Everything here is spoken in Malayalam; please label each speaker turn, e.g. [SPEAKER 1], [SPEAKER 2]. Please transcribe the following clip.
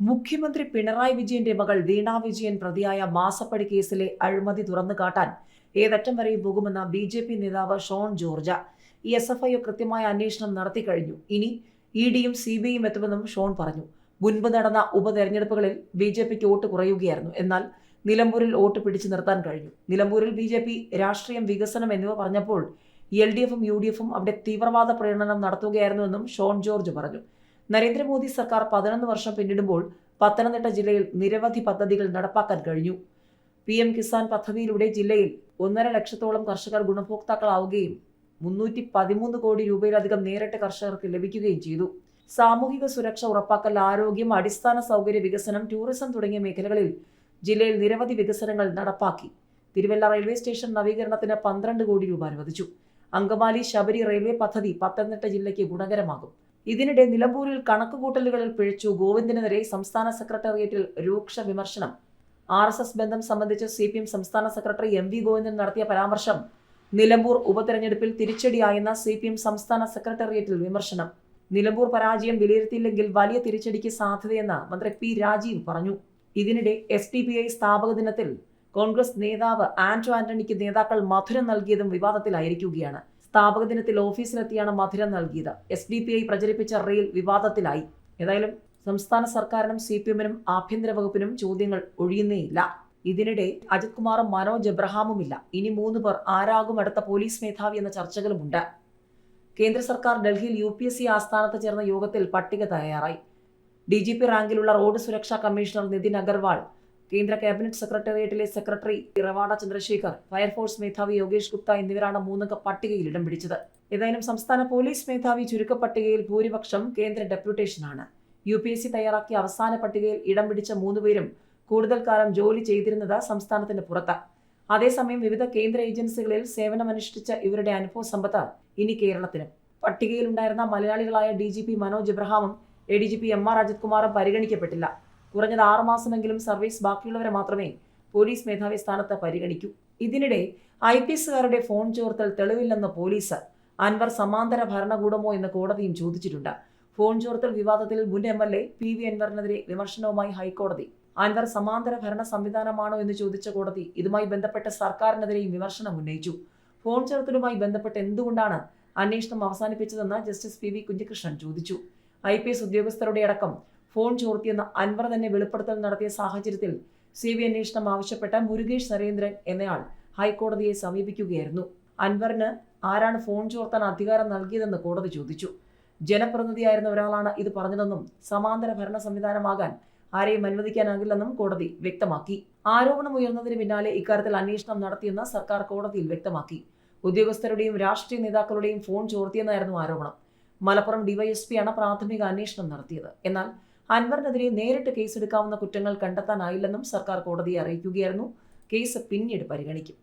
[SPEAKER 1] മുഖ്യമന്ത്രി പിണറായി വിജയന്റെ മകൾ വീണ വിജയൻ പ്രതിയായ മാസപ്പടി കേസിലെ അഴിമതി തുറന്നു കാട്ടാൻ ഏതറ്റം വരെയും പോകുമെന്ന ബി ജെ പി നേതാവ് Shone George. S F I കൃത്യമായ അന്വേഷണം നടത്തി കഴിഞ്ഞു. ഇനി ഇ ഡിയും സി ബി ഐയും എത്തുമെന്നും ഷോൺ പറഞ്ഞു. മുൻപ് നടന്ന ഉപതെരഞ്ഞെടുപ്പുകളിൽ ബി ജെ പിക്ക് വോട്ട് കുറയുകയായിരുന്നു. എന്നാൽ നിലമ്പൂരിൽ വോട്ട് പിടിച്ചു നിർത്താൻ കഴിഞ്ഞു. നിലമ്പൂരിൽ ബി ജെ പി രാഷ്ട്രീയം വികസനം എന്നിവ പറഞ്ഞപ്പോൾ എൽ ഡി എഫും യു ഡി എഫും അവിടെ തീവ്രവാദ പ്രകടനം നടത്തുകയായിരുന്നുവെന്നും ഷോൺ ജോർജ് പറഞ്ഞു. നരേന്ദ്രമോദി സർക്കാർ പതിനൊന്ന് വർഷം പിന്നിടുമ്പോൾ പത്തനംതിട്ട ജില്ലയിൽ നിരവധി പദ്ധതികൾ നടപ്പാക്കാൻ കഴിഞ്ഞു. പി എം കിസാൻ പദ്ധതിയിലൂടെ ജില്ലയിൽ ഒന്നര ലക്ഷത്തോളം കർഷകർ ഗുണഭോക്താക്കളാവുകയും മുന്നൂറ്റി പതിമൂന്ന് കോടി രൂപയിലധികം നേരിട്ട് കർഷകർക്ക് ലഭിക്കുകയും ചെയ്തു. സാമൂഹിക സുരക്ഷ ഉറപ്പാക്കൽ ആരോഗ്യം അടിസ്ഥാന സൗകര്യ വികസനം ടൂറിസം തുടങ്ങിയ മേഖലകളിൽ ജില്ലയിൽ നിരവധി വികസനങ്ങൾ നടപ്പാക്കി. തിരുവല്ല റെയിൽവേ സ്റ്റേഷൻ നവീകരണത്തിന് പന്ത്രണ്ട് കോടി രൂപ അനുവദിച്ചു. അങ്കമാലി ശബരി റെയിൽവേ പദ്ധതി പത്തനംതിട്ട ജില്ലയ്ക്ക് ഗുണകരമാകും. ഇതിനിടെ നിലമ്പൂരിൽ കണക്കുകൂട്ടലുകളിൽ പിഴച്ചു ഗോവിന്ദനെതിരെ സംസ്ഥാന സെക്രട്ടേറിയറ്റിൽ രൂക്ഷ വിമർശനം. ആർ എസ് എസ് ബന്ധം സംബന്ധിച്ച് സി പി എം സംസ്ഥാന സെക്രട്ടറി എം വി ഗോവിന്ദൻ നടത്തിയ പരാമർശം. നിലമ്പൂർ ഉപതെരഞ്ഞെടുപ്പിൽ തിരിച്ചടിയായെന്ന സി പി എം സംസ്ഥാന സെക്രട്ടേറിയറ്റിൽ വിമർശനം. നിലമ്പൂർ പരാജയം വിലയിരുത്തിയില്ലെങ്കിൽ വലിയ തിരിച്ചടിക്ക് സാധ്യതയെന്ന് മന്ത്രി പി രാജീവ് പറഞ്ഞു. ഇതിനിടെ എസ് ഡി പി ഐ സ്ഥാപക ദിനത്തിൽ കോൺഗ്രസ് നേതാവ് ആന്റോ ആന്റണിക്ക് നേതാക്കൾ മധുരം നൽകിയതും വിവാദത്തിലായിരിക്കുകയാണ്. സ്ഥാപക ദിനത്തിൽ ഓഫീസിലെത്തിയാണ് മധുരം നൽകിയത്. എസ് ഡി പി ഐ പ്രചരിപ്പിച്ച റെയിൽ വിവാദത്തിലായി. ഏതായാലും സംസ്ഥാന സർക്കാരിനും സി പി എമ്മിനും ആഭ്യന്തര വകുപ്പിനും ചോദ്യങ്ങൾ ഒഴിയുന്നേയില്ല. ഇതിനിടെ അജിത് കുമാറും മനോജ് എബ്രഹാമുമില്ല. ഇനി മൂന്ന് പേർ ആരാകും അടുത്ത പോലീസ് മേധാവി എന്ന ചർച്ചകളുമുണ്ട്. കേന്ദ്ര സർക്കാർ ഡൽഹിയിൽ യു പി എസ് സി ആസ്ഥാനത്ത് ചേർന്ന യോഗത്തിൽ പട്ടിക തയ്യാറായി. ഡി ജി പി റാങ്കിലുള്ള റോഡ് സുരക്ഷാ കമ്മീഷണർ നിതിൻ അഗർവാൾ കേന്ദ്ര cabinet സെക്രട്ടേറിയറ്റിലെ secretary Ravada Chandrasekhar fire force മേധാവി യോഗേഷ് ഗുപ്ത എന്നിവരാണ് മൂന്നംഗ പട്ടികയിൽ ഇടം പിടിച്ചത്. ഏതായാലും സംസ്ഥാന പോലീസ് മേധാവി ചുരുക്കപ്പട്ടികയിൽ ഭൂരിപക്ഷം കേന്ദ്ര ഡെപ്യൂട്ടേഷനാണ് യു പി എസ് സി തയ്യാറാക്കിയ അവസാന പട്ടികയിൽ ഇടം പിടിച്ച മൂന്നുപേരും കൂടുതൽ കാലം ജോലി ചെയ്തിരുന്നത് സംസ്ഥാനത്തിന് പുറത്ത്. അതേസമയം വിവിധ കേന്ദ്ര ഏജൻസികളിൽ സേവനമനുഷ്ഠിച്ച ഇവരുടെ അനുഭവ സമ്പത്ത് ഇനി കേരളത്തിനും പട്ടികയിലുണ്ടായിരുന്ന മലയാളികളായ D G P Manoj എബ്രഹാമും A D G P M R Ajith കുമാറും പരിഗണിക്കപ്പെട്ടില്ല. കുറഞ്ഞത് ആറുമാസമെങ്കിലും സർവീസ് ബാക്കിയുള്ളവരെ മാത്രമേ പോലീസ് മേധാവി സ്ഥാനത്ത് പരിഗണിക്കൂ. ഇതിനിടെ ഐ പി എസുകാരുടെ ഫോൺ ചോർത്തൽ തെളിവില്ലെന്ന് പോലീസ് അൻവർ സമാന്തര ഭരണകൂടമോ എന്ന് കോടതിയും ചോദിച്ചിട്ടുണ്ട്. ഫോൺ ചോർത്തൽ വിവാദത്തിൽ മുൻ M L A P V അൻവറിനെതിരെ വിമർശനവുമായി ഹൈക്കോടതി. അൻവർ സമാന്തര ഭരണ സംവിധാനമാണോ എന്ന് ചോദിച്ച കോടതി ഇതുമായി ബന്ധപ്പെട്ട സർക്കാരിനെതിരെയും വിമർശനം ഉന്നയിച്ചു. ഫോൺ ചോർത്തലുമായി ബന്ധപ്പെട്ട് എന്തുകൊണ്ടാണ് അന്വേഷണം അവസാനിപ്പിച്ചതെന്ന് ജസ്റ്റിസ് പി വി കുഞ്ഞികൃഷ്ണൻ ചോദിച്ചു. ഐ പി എസ് ഉദ്യോഗസ്ഥരുടെ അടക്കം ഫോൺ ചോർത്തിയെന്ന് അൻവർ തന്നെ വെളിപ്പെടുത്തൽ നടത്തിയ സാഹചര്യത്തിൽ സി ബി അന്വേഷണം ആവശ്യപ്പെട്ട മുരുകേഷ് നരേന്ദ്രൻ എന്നയാൾ ഹൈക്കോടതിയെ സമീപിക്കുകയായിരുന്നു. അൻവറിന് ആരാണ് ഫോൺ ചോർത്താൻ അധികാരം നൽകിയതെന്ന് കോടതി ചോദിച്ചു. ജനപ്രതിനിധിയായിരുന്ന ഒരാളാണ് ഇത് പറഞ്ഞതെന്നും സമാന്തര ഭരണ സംവിധാനമാകാൻ ആരെയും അനുവദിക്കാനാകില്ലെന്നും കോടതി വ്യക്തമാക്കി. ആരോപണം ഉയർന്നതിന് പിന്നാലെ ഇക്കാര്യത്തിൽ അന്വേഷണം നടത്തിയെന്ന് സർക്കാർ കോടതിയിൽ വ്യക്തമാക്കി. ഉദ്യോഗസ്ഥരുടെയും രാഷ്ട്രീയ നേതാക്കളുടെയും ഫോൺ ചോർത്തിയെന്നായിരുന്നു ആരോപണം. മലപ്പുറം ഡിവൈഎസ്പിയാണ് പ്രാഥമിക അന്വേഷണം നടത്തിയത്. എന്നാൽ അൻവറിനെതിരെ നേരിട്ട് കേസെടുക്കാവുന്ന കുറ്റങ്ങൾ കണ്ടെത്താനായില്ലെന്നും സർക്കാർ കോടതിയെ അറിയിക്കുകയായിരുന്നു. കേസ് പിന്നീട് പരിഗണിക്കും.